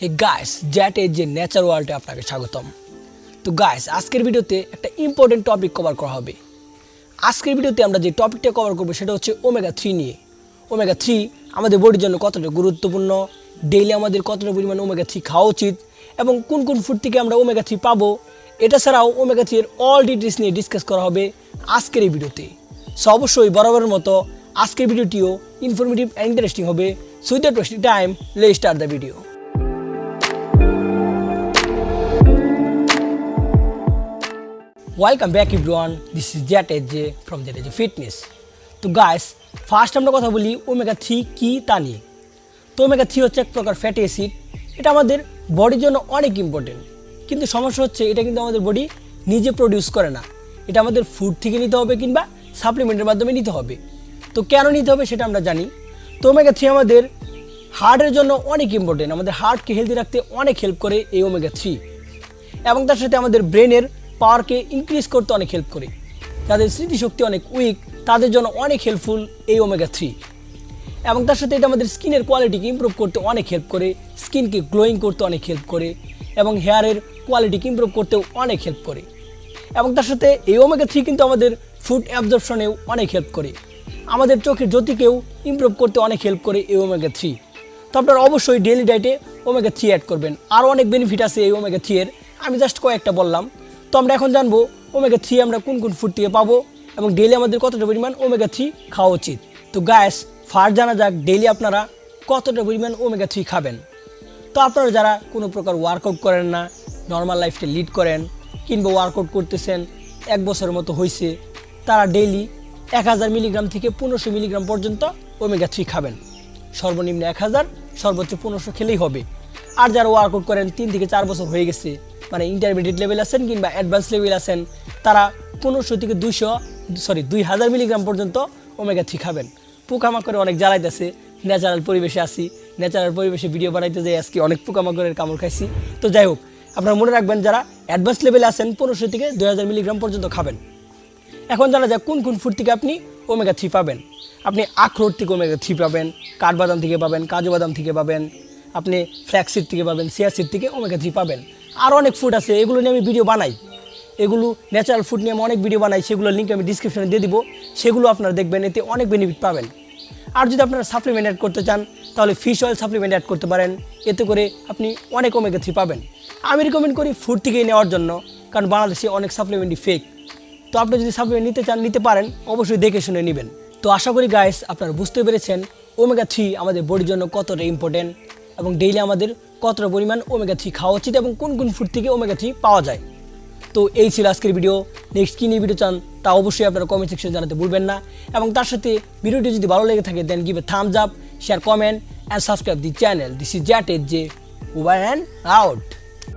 হে guys জ্যাট এর যে nature ওয়ার্ল্ডে আপনাকে স্বাগতম। তো গাইস আজকের ভিডিওতে একটা ইম্পর্টেন্ট টপিক কভার করা হবে। আজকের ভিডিওতে আমরা যে টপিকটা কভার করব সেটা হচ্ছে ওমেগা থ্রি নিয়ে। ওমেগা থ্রি আমাদের বডির জন্য কতটা গুরুত্বপূর্ণ? ডেইলি আমাদের কতটা পরিমাণ ওমেগা থ্রি খাওয়া উচিত? এবং কোন কোন ফুড থেকে আমরা ওমেগা থ্রি পাবো? এটা ছাড়াও ওমেগা থ্রি এর অল ডিটেলস নিয়ে ডিসকাস করা হবে আজকের এই ভিডিওতে। সো অবশ্যই বরাবরের মতো আজকের ভিডিওটিও ইনফরমেটিভ অ্যান্ড ইন্টারেস্টিং হবে। সো দ্যাট ওয়েস্টিং টাইম লে start the video welcome back everyone this is Zat Edge J from Zat Edge fitness তো গাইস ফার্স্ট আমরা কথা বলি ওমেগা থ্রি কী তা নিয়ে। তো ওমেগা থ্রি হচ্ছে এক প্রকার ফ্যাটি অ্যাসিড এটা আমাদের বডির জন্য অনেক ইম্পর্টেন্ট কিন্তু সমস্যা হচ্ছে, এটা কিন্তু আমাদের বডি নিজে প্রডিউস করে না। এটা আমাদের ফুড থেকে নিতে হবে কিংবা সাপ্লিমেন্টের মাধ্যমে নিতে হবে। তো কেন নিতে হবে সেটা আমরা জানি। তো ওমেগা থ্রি আমাদের হার্টের জন্য অনেক ইম্পর্টেন্ট আমাদের হার্টকে হেলদি রাখতে অনেক হেল্প করে এই ওমেগা থ্রি এবং তার সাথে আমাদের ব্রেনের পাওয়ারকে ইনক্রিজ করতে অনেক হেল্প করে। যাদের স্মৃতিশক্তি অনেক উইক তাদের জন্য অনেক হেল্পফুল এই ওমেগা থ্রি এবং তার সাথে এটা আমাদের স্কিনের কোয়ালিটিকে ইমপ্রুভ করতে অনেক হেল্প করে স্কিনকে গ্লোয়িং করতে অনেক হেল্প করে, এবং হেয়ারের কোয়ালিটিকে ইমপ্রুভ করতেও অনেক হেল্প করে। এবং তার সাথে এই ওমেগা থ্রি কিন্তু আমাদের ফুড অ্যাবজর্পশনেও অনেক হেল্প করে। আমাদের চোখের জ্যোতিকেও ইমপ্রুভ করতে অনেক হেল্প করে এই ওমেগা থ্রি তো আপনারা অবশ্যই ডেলি ডায়েটে ওমেগা থ্রি অ্যাড করবেন। আরও অনেক বেনিফিট আছে এই ওমেগা থ্রি এর। আমি জাস্ট কয়েকটা বললাম। তো আমরা এখন জানব ওমেগা থ্রি আমরা কোন কোন ফুড থেকে পাবো এবং ডেলি আমাদের কতটা পরিমাণ ওমেগা থ্রি খাওয়া উচিত। তো গ্যাস ফার্স্ট জানা যাক ডেলি আপনারা কতটা পরিমাণ ওমেগা থ্রি খাবেন। তো আপনারা যারা কোনো প্রকার ওয়ার্কআউট করেন না নর্মাল লাইফটা লিড করেন কিংবা ওয়ার্কআউট করতেছেন, এক বছরের মতো হয়েছে তারা ডেইলি এক হাজার মিলিগ্রাম থেকে পনেরোশো মিলিগ্রাম পর্যন্ত ওমেগা থ্রি খাবেন। সর্বনিম্ন এক হাজার, সর্বোচ্চ পনেরোশো খেলেই হবে। আর যারা ওয়ার্কআউট করেন তিন থেকে চার বছর হয়ে গেছে মানে ইন্টারমিডিয়েট লেভেল আছেন কিংবা অ্যাডভান্স লেভেল আছেন, তারা পনেরোশো থেকে দুইশো সরি দুই হাজার মিলিগ্রাম পর্যন্ত ওমেগা থ্রি খাবেন। পোকামাকড়ে অনেক জ্বালাইতেছে ন্যাচারাল পরিবেশে আসি ন্যাচারাল পরিবেশে ভিডিও বানাইতে যাই, আজকে অনেক পোকামাকড়ের কামড় খাইছি। তো যাই হোক, আপনারা মনে রাখবেন যারা অ্যাডভান্স লেভেলে আছেন, পনেরোশো থেকে দুই হাজার মিলিগ্রাম পর্যন্ত খাবেন। এখন জানা যায় কোন কোন ফুড থেকে আপনি ওমেগা থ্রি পাবেন। আপনি আখরোট থেকে ওমেগা থ্রি পাবেন, কাঠবাদাম থেকে পাবেন, কাজু বাদাম থেকে পাবেন, আপনি ফ্ল্যাক্সিড থেকে পাবেন সিয়ার সিড থেকে ওমেগা থ্রি পাবেন। আরও অনেক ফুড আছে, এগুলো নিয়ে আমি ভিডিও বানাই। এগুলো ন্যাচারাল ফুড নিয়ে আমি অনেক ভিডিও বানাই, সেগুলোর লিঙ্ক আমি ডিসক্রিপশনে দিয়ে দিব। সেগুলো আপনারা দেখবেন, এতে অনেক বেনিফিট পাবেন। আর যদি আপনারা সাপ্লিমেন্ট অ্যাড করতে চান, তাহলে ফিশ অয়েল সাপ্লিমেন্ট অ্যাড করতে পারেন। এতে করে আপনি অনেক ওমেগা থ্রি পাবেন। আমি রিকমেন্ড করি ফুড থেকেই নেওয়ার জন্য, কারণ বাংলাদেশে অনেক সাপ্লিমেন্টই ফেক তো আপনি যদি সাপ্লিমেন্ট নিতে চান, নিতে পারেন, অবশ্যই দেখে শুনে নেবেন। তো আশা করি গাইস আপনারা বুঝতে পেরেছেন ওমেগা থ্রি আমাদের বডির জন্য কতটা ইম্পর্টেন্ট এবং ডেইলি আমাদের কতটা পরিমাণ ওমেগা থ্রি খাওয়া উচিত এবং কোন কোন ফুড থেকে ওমেগা থ্রি পাওয়া যায়। তো এই ছিল আজকের ভিডিও নেক্সট কী নিয়ে ভিডিও চান তা অবশ্যই আপনারা কমেন্ট সেকশনে জানাতে ভুলবেন না। এবং তার সাথে ভিডিওটি যদি ভালো লেগে থাকে then give a thumbs up share comment and subscribe the channel this is Zat Edge J over and out